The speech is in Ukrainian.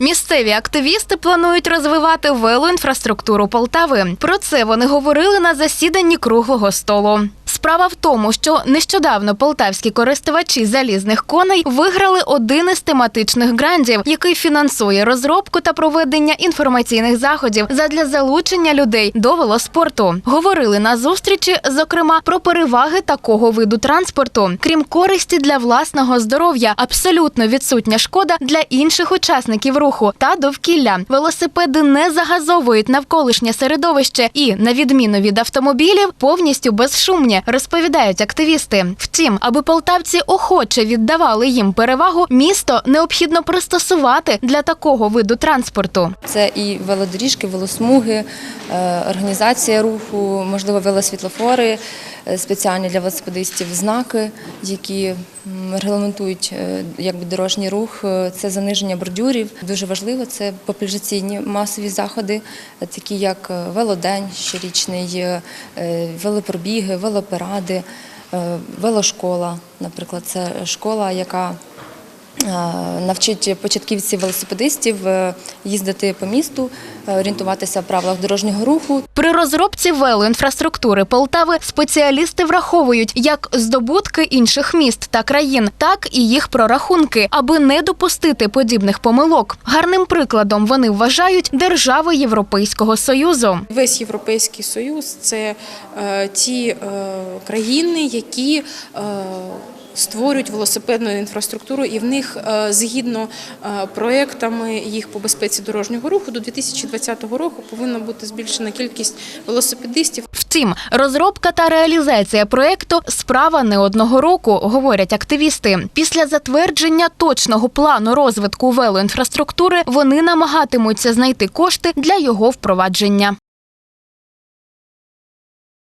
Місцеві активісти планують розвивати велоінфраструктуру Полтави. Про це вони говорили на засіданні круглого столу. Справа в тому, що нещодавно полтавські користувачі залізних коней виграли один із тематичних грантів, який фінансує розробку та проведення інформаційних заходів задля залучення людей до велоспорту. Говорили на зустрічі, зокрема, про переваги такого виду транспорту. Крім користі для власного здоров'я, абсолютно відсутня шкода для інших учасників руху та довкілля. Велосипеди не загазовують навколишнє середовище і, на відміну від автомобілів, повністю безшумні, розповідають активісти. Втім, аби полтавці охоче віддавали їм перевагу, місто необхідно пристосувати для такого виду транспорту. Це і велодоріжки, велосмуги, е, організація руху, можливо, велосвітлофори, е, спеціальні для велосипедистів знаки, які регламентують е, якби, дорожній рух. Це заниження бордюрів. Дуже важливо це популяризаційні масові заходи, такі як велодень щорічний, велопробіги, велопаради, е, велошкола. Наприклад, це школа, яка навчить початківців велосипедистів е, їздити по місту, е, орієнтуватися в правилах дорожнього руху. При розробці велоінфраструктури Полтави спеціалісти враховують як здобутки інших міст та країн, так і їх прорахунки, аби не допустити подібних помилок. Гарним прикладом вони вважають держави Європейського союзу. Весь європейський союз це е, ті е, країни, які е, створюють велосипедну інфраструктуру, і в них е, згідно е, проектами їх по безпеці дорожнього руху до 2020 року повинна бути збільшена кількість велосипедистів. Втім, розробка та реалізація проекту справа не одного року, говорять активісти. Після затвердження точного плану розвитку велоінфраструктури вони намагатимуться знайти кошти для його впровадження.